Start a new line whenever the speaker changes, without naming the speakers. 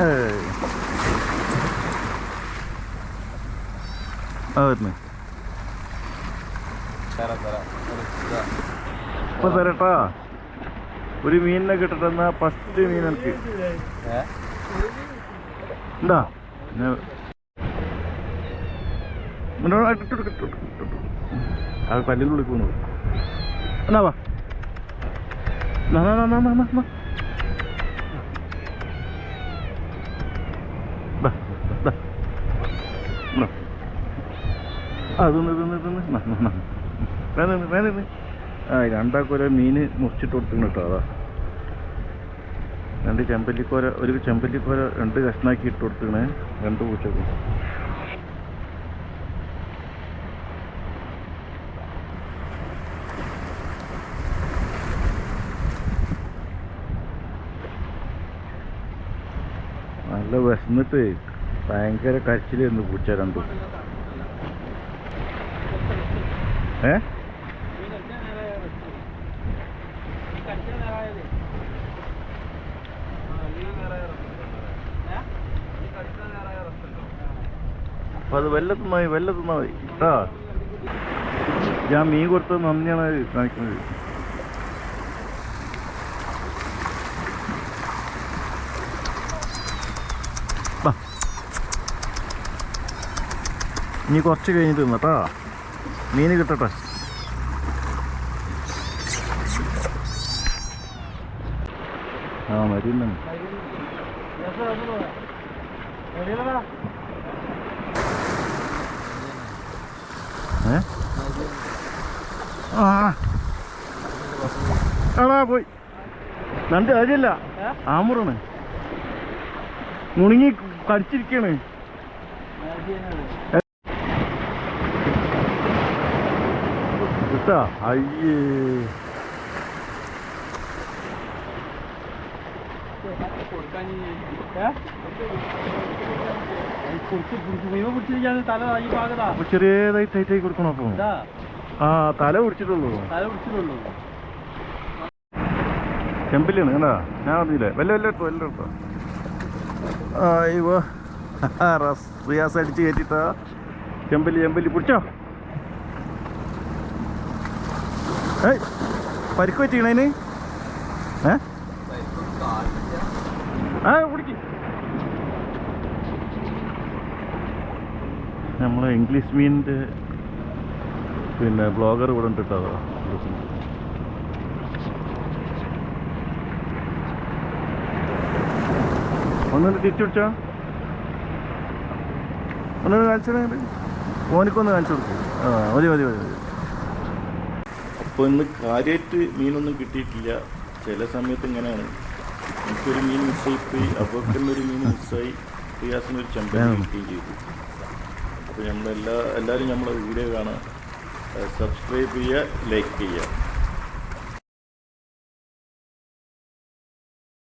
เอ
อ Evet mi?
ഇപ്പൊ തരട്ടാ. ഒരു മീനിനെ കിട്ടട്ടെന്ന ഫസ്റ്റ് മീൻ എനിക്ക്. എന്താ? അത് പല്ലിനുള്ളിൽ പോകുന്നു എന്നാ വാ. വേഗം നിന്ന്. ആ രണ്ടാക്കൊരു മീന് മുറിച്ചിട്ട് കൊടുത്തിട്ടുണ്ട് കേട്ടോ അതാ. രണ്ട് ചെമ്പല്ലിക്കോര ഒരു ചെമ്പല്ലിക്കോര രണ്ട് കഷ്ണാക്കി ഇട്ട് കൊടുത്തിക്കണേ രണ്ട് പൂച്ചക്കും. നല്ല വിശന്നിട്ട് ഭയങ്കര കരച്ചിലായിരുന്നു പൂച്ച രണ്ടും. ഏ? അപ്പൊ അത് വെല്ലത്തുന്നായി വെല്ലത്തുന്നായി വെല്ല തിന്നായി കേട്ടാ ഞാൻ മീൻ കൊടുത്തത് നന്ദിയാണ് കാണിക്കുന്നത്. ഇനി കുറച്ച് കഴിഞ്ഞിട്ട് തിന്നട്ടാ. മീൻ കിട്ടട്ടെ. ആ ഏ? ആ പോയി. നണ്ട് കാര്യല്ല ആമുറാണ്. മുണുങ്ങി കടിച്ചിരിക്കാണ് അയ്യേ.
തല ഈ ഭാഗത്താ
അപ്പൊ ചെറിയതായി ടൈറ്റ് ആയി കൊടുക്കണം അപ്പൊ? ആ തല പിടിച്ചിട്ടുള്ളൂ.
തല പിടിച്ചിട്ടുള്ളൂ.
ചെമ്പിലാണ് കണ്ടാ? ഞാൻ പറഞ്ഞില്ലേ വല്ല വല്ല എടുത്തോ വല്ല എടുത്തോ. അയ്യോ റിയാസ് അടിച്ച് കയറ്റിട്ടാ. ചെമ്പല്ലി ചെമ്പല്ലി പിടിച്ചോ? ഏയ് പരിക്ക് പറ്റിക്കണേന് ഏ? ആ ഇംഗ്ലീഷ് മീനിന്റെ പിന്നെ ബ്ലോഗർ ഇവിടെ ഉണ്ട് കേട്ടോ. ഒന്നൊന്ന് തിരിച്ചു പിടിച്ചോ? ഒന്നൊന്ന് കാണിച്ചു ഓനിക്കൊന്ന് കാണിച്ചു കൊടുക്കും. ആ മതി മതി മതി. അപ്പോൾ ഇന്ന് കാര്യമായിട്ട് മീനൊന്നും കിട്ടിയിട്ടില്ല. ചില സമയത്ത് ഇങ്ങനെയാണ്. എനിക്കൊരു മീൻ മിസ്സായി പോയി. അപ്പോഴൊരു മീൻ മിസ്സായി റിയാസിനൊരു ചമ്പൻ കിട്ടുകയും ചെയ്തു. അപ്പോൾ നമ്മളെല്ലാ എല്ലാവരും നമ്മളെ വീഡിയോ കാണാൻ സബ്സ്ക്രൈബ് ചെയ്യുക ലൈക്ക് ചെയ്യുക.